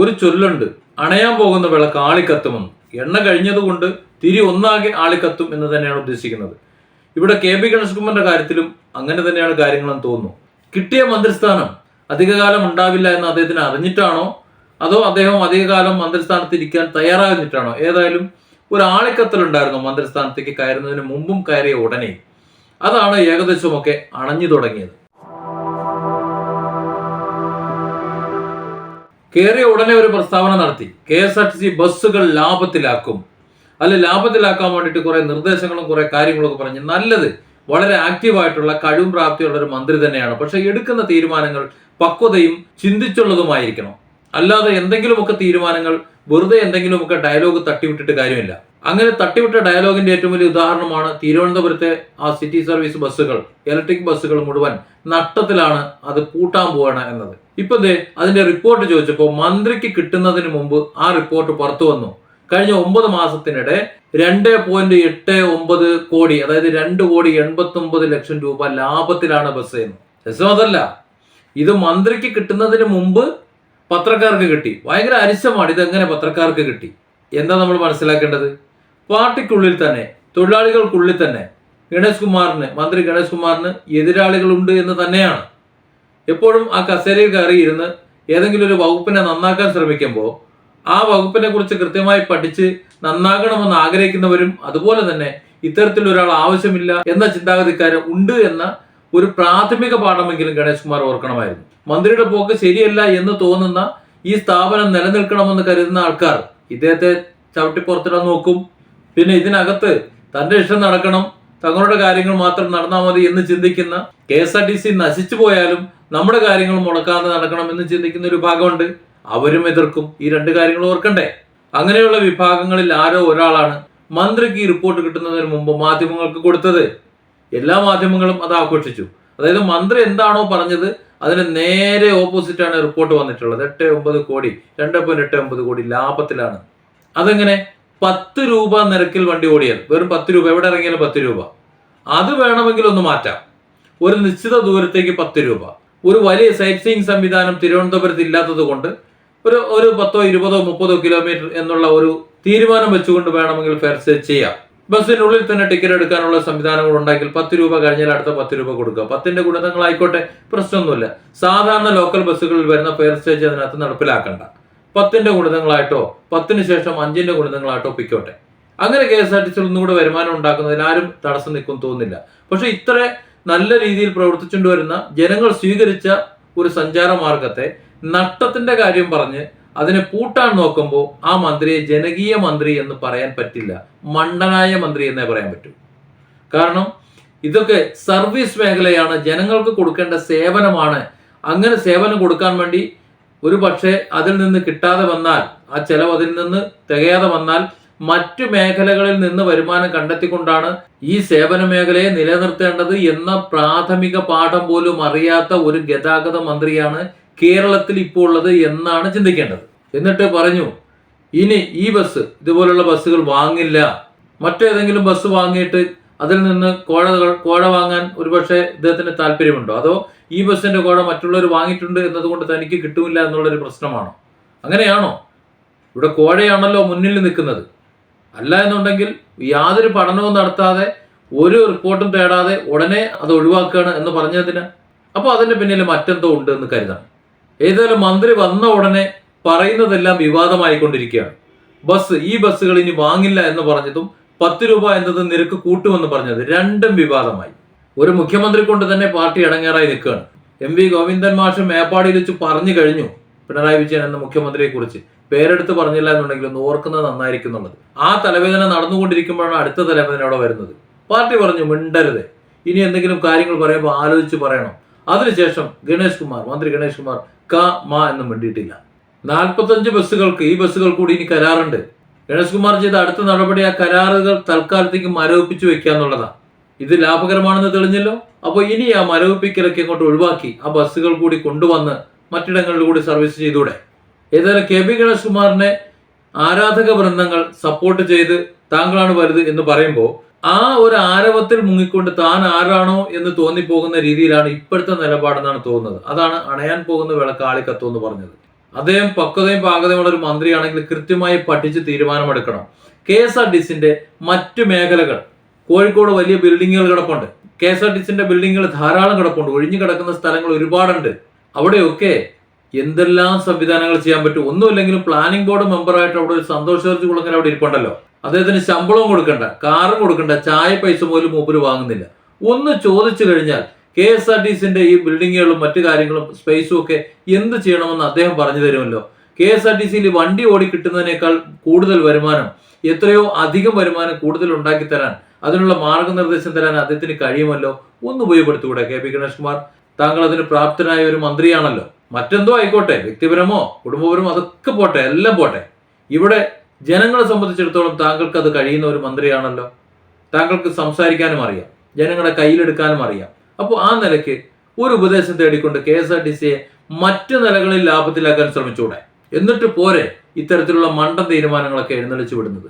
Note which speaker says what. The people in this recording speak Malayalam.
Speaker 1: ഒരു ചൊല്ലുണ്ട്. അണയാൻ പോകുന്ന വിളക്ക് ആളിക്കത്തുമെന്ന് എണ്ണ കഴിഞ്ഞതുകൊണ്ട് തിരി ഒന്നാകെ ആളിക്കത്തും എന്ന് തന്നെയാണ് ഉദ്ദേശിക്കുന്നത്. ഇവിടെ കെ പി ഗണേഷ്കുമാറിന്റെ കാര്യത്തിലും അങ്ങനെ തന്നെയാണ് കാര്യങ്ങളെന്ന് തോന്നുന്നു. കിട്ടിയ മന്ത്രിസ്ഥാനം അധികകാലം ഉണ്ടാവില്ല എന്ന് അദ്ദേഹത്തിന് അറിഞ്ഞിട്ടാണോ? അതോ അദ്ദേഹം അധികകാലം മന്ത്രിസ്ഥാനത്ത് ഇരിക്കാൻ തയ്യാറാകുന്നിട്ടാണോ ഏതായാലും ഒരു ആളിക്കത്തലുണ്ടായിരുന്നു മന്ത്രിസ്ഥാനത്തേക്ക് കയറുന്നതിന് മുമ്പും കയറിയ ഉടനെ. അതാണ് ഏകദേശമൊക്കെ അണഞ്ഞു തുടങ്ങിയത്. കയറിയ ഉടനെ ഒരു പ്രസ്താവന നടത്തി. K S R T C ബസ്സുകൾ ലാഭത്തിലാക്കും. അല്ല ലാഭത്തിലാക്കാൻ വേണ്ടിയിട്ട് കുറെ നിർദ്ദേശങ്ങളും കുറെ കാര്യങ്ങളൊക്കെ പറഞ്ഞ് നല്ലത് വളരെ ആക്റ്റീവായിട്ടുള്ള കഴിവും പ്രാപ്തിയുള്ള ഒരു മന്ത്രി തന്നെയാണ്. പക്ഷെ എടുക്കുന്ന തീരുമാനങ്ങൾ പക്വതയും ചിന്തിച്ചുള്ളതുമായിരിക്കണം. അല്ലാതെ എന്തെങ്കിലുമൊക്കെ തീരുമാനങ്ങൾ വെറുതെ എന്തെങ്കിലുമൊക്കെ ഡയലോഗ് തട്ടിവിട്ടിട്ട് കാര്യമില്ല. അങ്ങനെ തട്ടിവിട്ട ഡയലോഗിന്റെ ഏറ്റവും വലിയ ഉദാഹരണമാണ് തിരുവനന്തപുരത്തെ ആ സിറ്റി സർവീസ് ബസ്സുകൾ ഇലക്ട്രിക് ബസ്സുകൾ മുഴുവൻ നട്ടത്തിലാണ് അത് പൂട്ടാൻ പോവാണ് എന്നത്. ഇപ്പൊ ദേ അതിന്റെ റിപ്പോർട്ട് ചോദിച്ചപ്പോൾ മന്ത്രിക്ക് കിട്ടുന്നതിന് മുമ്പ് ആ റിപ്പോർട്ട് പുറത്തു വന്നു. കഴിഞ്ഞ ഒമ്പത് മാസത്തിനിടെ രണ്ട് പോയിന്റ് എട്ട് ഒമ്പത് കോടി അതായത് രണ്ട് കോടി എൺപത്തി ഒമ്പത് ലക്ഷം രൂപ ലാഭത്തിലാണ് ബസ് എന്ന് രസം അതല്ല. ഇത് മന്ത്രിക്ക് കിട്ടുന്നതിന് മുമ്പ് പത്രക്കാർക്ക് കിട്ടി. ഭയങ്കര അരിശമാണ് ഇത് എങ്ങനെ പത്രക്കാർക്ക് കിട്ടി? എന്താ നമ്മൾ മനസ്സിലാക്കേണ്ടത്? പാർട്ടിക്കുള്ളിൽ തന്നെ തൊഴിലാളികൾക്കുള്ളിൽ തന്നെ ഗണേഷ് കുമാറിന് മന്ത്രി ഗണേഷ് കുമാറിന് എതിരാളികളുണ്ട് എന്ന് തന്നെയാണ്. എപ്പോഴും ആ കസേരയിൽ കയറിയിരുന്ന് ഏതെങ്കിലും ഒരു വകുപ്പിനെ നന്നാക്കാൻ ശ്രമിക്കുമ്പോൾ ആ വകുപ്പിനെ കുറിച്ച് കൃത്യമായി പഠിച്ച് നന്നാകണമെന്ന് ആഗ്രഹിക്കുന്നവരും അതുപോലെ തന്നെ ഇത്തരത്തിൽ ഒരാൾ ആവശ്യമില്ല എന്ന ചിന്താഗതിക്കാരൻ ഉണ്ട് എന്ന ഒരു പ്രാഥമിക പാഠമെങ്കിലും ഗണേഷ് കുമാർ ഓർക്കണമായിരുന്നു. മന്ത്രിയുടെ പോക്ക് ശരിയല്ല എന്ന് തോന്നുന്ന ഈ സ്ഥാപനം നിലനിൽക്കണമെന്ന് കരുതുന്ന ആൾക്കാർ ഇദ്ദേഹത്തെ ചവിട്ടിപ്പുറത്തിടാൻ നോക്കും. പിന്നെ ഇതിനകത്ത് തന്റെ ഇഷ്ടം നടക്കണം തങ്ങളുടെ കാര്യങ്ങൾ മാത്രം നടന്നാൽ മതി എന്ന് ചിന്തിക്കുന്ന K S R T C നശിച്ചു പോയാലും നമ്മുടെ കാര്യങ്ങൾ മുടക്കാതെ നടക്കണം എന്ന് ചിന്തിക്കുന്ന ഒരു ഭാഗമുണ്ട് അവരും എതിർക്കും. ഈ രണ്ട് കാര്യങ്ങൾ ഓർക്കണ്ടേ? അങ്ങനെയുള്ള വിഭാഗങ്ങളിൽ ആരോ ഒരാളാണ് മന്ത്രിക്ക് ഈ റിപ്പോർട്ട് കിട്ടുന്നതിന് മുമ്പ് മാധ്യമങ്ങൾക്ക് കൊടുത്തത്. എല്ലാ മാധ്യമങ്ങളും അത് ആഘോഷിച്ചു. അതായത് മന്ത്രി എന്താണോ പറഞ്ഞത് അതിന് നേരെ ഓപ്പോസിറ്റാണ് റിപ്പോർട്ട് വന്നിട്ടുള്ളത്. എട്ട് ഒമ്പത് കോടി രണ്ട് പോയിന്റ് എട്ട് ഒമ്പത് കോടി ലാഭത്തിലാണ്. അതെങ്ങനെ? പത്ത് രൂപ നിരക്കിൽ വണ്ടി ഓടിയാൽ വെറും പത്ത് രൂപ. എവിടെ ഇറങ്ങിയാലും പത്ത് രൂപ. അത് വേണമെങ്കിൽ ഒന്ന് മാറ്റാം. ഒരു നിശ്ചിത ദൂരത്തേക്ക് പത്ത് രൂപ. ഒരു വലിയ സൈറ്റ് സീയിങ് സംവിധാനം തിരുവനന്തപുരത്ത് ഇല്ലാത്തത് കൊണ്ട് ഒരു ഒരു പത്തോ ഇരുപതോ മുപ്പതോ കിലോമീറ്റർ എന്നുള്ള ഒരു തീരുമാനം വെച്ചുകൊണ്ട് വേണമെങ്കിൽ ഫെയർ ചെയ്യാം. ബസ്സിനുള്ളിൽ തന്നെ ടിക്കറ്റ് എടുക്കാനുള്ള സംവിധാനങ്ങൾ ഉണ്ടാക്കിയാൽ പത്ത് രൂപ കഴിഞ്ഞാൽ അടുത്ത പത്ത് രൂപ കൊടുക്കുക. പത്തിന്റെ ഗുണിതങ്ങളായിക്കോട്ടെ പ്രശ്നമൊന്നുമില്ല. സാധാരണ ലോക്കൽ ബസ്സുകളിൽ വരുന്ന ഫെയർ സ്റ്റേജ് അതിനകത്ത് നടപ്പിലാക്കണ്ട. പത്തിന്റെ ഗുണിതങ്ങളായിട്ടോ പത്തിന് ശേഷം അഞ്ചിന്റെ ഗുണിതങ്ങളായിട്ടോ പിക്കോട്ടെ അങ്ങനെ കെ എസ് ആർ ടി സിയിൽ ഒന്നുകൂടെ വരുമാനം ഉണ്ടാക്കുന്നതിൽ ആരും തടസ്സം നിൽക്കും തോന്നുന്നില്ല. പക്ഷേ ഇത്ര നല്ല രീതിയിൽ പ്രവർത്തിച്ചുകൊണ്ട് വരുന്ന ജനങ്ങൾ സ്വീകരിച്ച ഒരു സഞ്ചാര മാർഗത്തെ നഷ്ടത്തിന്റെ കാര്യം പറഞ്ഞ് അതിനെ പൂട്ടാൻ നോക്കുമ്പോൾ ആ മന്ത്രിയെ ജനകീയ മന്ത്രി എന്ന് പറയാൻ പറ്റില്ല. മണ്ടനായ മന്ത്രി എന്നേ പറയാൻ പറ്റൂ. കാരണം ഇതൊക്കെ സർവീസ് മേഖലയാണ് ജനങ്ങൾക്ക് കൊടുക്കേണ്ട സേവനമാണ്. അങ്ങനെ സേവനം കൊടുക്കാൻ വേണ്ടി ഒരു പക്ഷേ അതിൽ നിന്ന് കിട്ടാതെ വന്നാൽ ആ ചെലവ് അതിൽ നിന്ന് തികയാതെ വന്നാൽ മറ്റു മേഖലകളിൽ നിന്ന് വരുമാനം കണ്ടെത്തിക്കൊണ്ടാണ് ഈ സേവന മേഖലയെ നിലനിർത്തേണ്ടത് എന്ന പ്രാഥമിക പാഠം പോലും അറിയാത്ത ഒരു ഗതാഗത മന്ത്രിയാണ് കേരളത്തിൽ ഇപ്പോൾ ഉള്ളത് എന്നാണ് ചിന്തിക്കേണ്ടത്. എന്നിട്ട് പറഞ്ഞു ഇനി ഈ ബസ് ഇതുപോലുള്ള ബസ്സുകൾ വാങ്ങില്ല. മറ്റേതെങ്കിലും ബസ് വാങ്ങിയിട്ട് അതിൽ നിന്ന് കോഴ കോഴ വാങ്ങാൻ ഒരുപക്ഷെ ഇദ്ദേഹത്തിന് താല്പര്യമുണ്ടോ? അതോ ഈ ബസ്സിന്റെ കോഴ മറ്റുള്ളവർ വാങ്ങിയിട്ടുണ്ട് എന്നതുകൊണ്ട് തനിക്ക് കിട്ടുമില്ല എന്നുള്ളൊരു പ്രശ്നമാണോ? അങ്ങനെയാണോ? ഇവിടെ കോഴയാണല്ലോ മുന്നിൽ നിൽക്കുന്നത്. അല്ല എന്നുണ്ടെങ്കിൽ യാതൊരു പഠനവും നടത്താതെ ഒരു റിപ്പോർട്ടും തേടാതെ ഉടനെ അത് ഒഴിവാക്കുകയാണ് എന്ന് പറഞ്ഞതിന്? അപ്പോൾ അതിന്റെ പിന്നിൽ മറ്റെന്തോ ഉണ്ട് എന്ന് കരുതണം. ഏതായാലും മന്ത്രി വന്ന ഉടനെ പറയുന്നതെല്ലാം വിവാദമായിക്കൊണ്ടിരിക്കുകയാണ്. ബസ് ഈ ബസ്സുകൾ ഇനി വാങ്ങില്ല എന്ന് പറഞ്ഞതും പത്ത് രൂപ എന്നത് നിരക്ക് കൂട്ടുമെന്ന് പറഞ്ഞത് രണ്ടും വിവാദമായി. ഒരു മുഖ്യമന്ത്രി കൊണ്ട് തന്നെ പാർട്ടി ഇടങ്ങേറായി നിൽക്കുകയാണ്. എം വി ഗോവിന്ദൻ മാഷ് മേപ്പാടിയിൽ വെച്ച് പറഞ്ഞു കഴിഞ്ഞു പിണറായി വിജയൻ എന്ന മുഖ്യമന്ത്രിയെ കുറിച്ച്. പേരെടുത്ത് പറഞ്ഞില്ല എന്നുണ്ടെങ്കിൽ ഒന്ന് ഓർക്കുന്നത് നന്നായിരിക്കും എന്നുള്ളത്. ആ തലവേദന നടന്നുകൊണ്ടിരിക്കുമ്പോഴാണ് അടുത്ത തലവേദന അവിടെ വരുന്നത്. പാർട്ടി പറഞ്ഞു മിണ്ടരുത്. ഇനി എന്തെങ്കിലും കാര്യങ്ങൾ പറയുമ്പോൾ ആലോചിച്ച് പറയണം. അതിനുശേഷം ഗണേഷ് കുമാർ മന്ത്രി ഗണേഷ് കുമാർ ക മ എന്ന് മിണ്ടിയിട്ടില്ല. നാൽപ്പത്തഞ്ച് ബസ്സുകൾക്ക് ഈ ബസ്സുകൾ കൂടി ഇനി കരാറുണ്ട്. ഗണേഷ് കുമാർ ചെയ്ത അടുത്ത നടപടി ആ കരാറുകൾ തൽക്കാലത്തേക്ക് മരവിപ്പിച്ചു വെക്കുക എന്നുള്ളതാണ് ഇത് ലാഭകരമാണെന്ന് തെളിഞ്ഞല്ലോ? അപ്പോൾ ഇനി ആ മരവിപ്പിക്കലൊക്കെ അങ്ങോട്ട് ഒഴിവാക്കി ആ ബസ്സുകൾ കൂടി കൊണ്ടുവന്ന് മറ്റിടങ്ങളിൽ കൂടി സർവീസ് ചെയ്തൂടെ? ഏതായാലും കെ ബി ഗണേഷ് കുമാറിനെ ആരാധക വൃന്ദങ്ങൾ സപ്പോർട്ട് ചെയ്ത് താങ്കളാണ് വലുത് എന്ന് പറയുമ്പോൾ ആ ഒരു ആരവത്തിൽ മുങ്ങിക്കൊണ്ട് താൻ ആരാണോ എന്ന് തോന്നിപ്പോകുന്ന രീതിയിലാണ് ഇപ്പോഴത്തെ നിലപാടെന്നാണ് തോന്നുന്നത്. അതാണ് അണയാൻ പോകുന്ന വിളക്ക് ആളിക്കത്തോ എന്ന് പറഞ്ഞത്. അദ്ദേഹം പക്വതയും പാകതയുമുള്ള ഒരു മന്ത്രിയാണെങ്കിൽ കൃത്യമായി പഠിച്ച് തീരുമാനമെടുക്കണം. കെ എസ് ആർ ടി സിന്റെ മറ്റു മേഖലകൾ കോഴിക്കോട് വലിയ ബിൽഡിങ്ങുകൾ കിടപ്പുണ്ട്. കെ എസ് ആർ ടി സിന്റെ ബിൽഡിങ്ങുകൾ ധാരാളം കിടപ്പുണ്ട്. ഒഴിഞ്ഞു കിടക്കുന്ന സ്ഥലങ്ങൾ ഒരുപാടുണ്ട്. അവിടെയൊക്കെ എന്തെല്ലാം സംവിധാനങ്ങൾ ചെയ്യാൻ പറ്റും? ഒന്നുമില്ലെങ്കിലും പ്ലാനിംഗ് ബോർഡ് മെമ്പറായിട്ട് അവിടെ ഒരു സന്തോഷ് ജോർജ് അവിടെ ഇരിപ്പുണ്ടല്ലോ. അദ്ദേഹത്തിന് ശമ്പളവും കൊടുക്കണ്ട കാറും കൊടുക്കണ്ട ചായ പൈസ പോലും മൂപ്പര് വാങ്ങുന്നില്ല. ഒന്ന് ചോദിച്ചു കഴിഞ്ഞാൽ കെ എസ് ആർ ടി സിന്റെ ഈ ബിൽഡിങ്ങുകളും മറ്റു കാര്യങ്ങളും സ്പേസും ഒക്കെ എന്ത് ചെയ്യണമെന്ന് അദ്ദേഹം പറഞ്ഞു തരുമല്ലോ. കെ എസ് ആർ ടി സിയിൽ വണ്ടി ഓടി കിട്ടുന്നതിനേക്കാൾ കൂടുതൽ വരുമാനം എത്രയോ അധികം വരുമാനം കൂടുതൽ ഉണ്ടാക്കി തരാൻ അതിനുള്ള മാർഗനിർദ്ദേശം തരാൻ അദ്ദേഹത്തിന് കഴിയുമല്ലോ ഒന്ന് ഉപയോഗപ്പെടുത്തുകൂടെ കെ പി ഗണേഷ് കുമാർ താങ്കൾ അതിന് പ്രാപ്തനായ ഒരു മന്ത്രിയാണല്ലോ. മറ്റെന്തോ ആയിക്കോട്ടെ വ്യക്തിപരമോ കുടുംബപരമോ അതൊക്കെ പോട്ടെ എല്ലാം പോട്ടെ. ഇവിടെ ജനങ്ങളെ സംബന്ധിച്ചിടത്തോളം താങ്കൾക്ക് അത് കഴിയുന്ന ഒരു മന്ത്രിയാണല്ലോ. താങ്കൾക്ക് സംസാരിക്കാനും അറിയാം ജനങ്ങളെ കയ്യിലെടുക്കാനും അറിയാം. അപ്പോൾ ആ നിലയ്ക്ക് ഒരു ഉപദേശം തേടിക്കൊണ്ട് കെ എസ് ആർ ടി സിയെ മറ്റു നിലകളിൽ ലാഭത്തിലാക്കാൻ ശ്രമിച്ചൂടെ? എന്നിട്ട് പോരെ ഇത്തരത്തിലുള്ള മണ്ടൻ തീരുമാനങ്ങളൊക്കെ എഴുന്നള്ളിച്ചു വിടുന്നത്.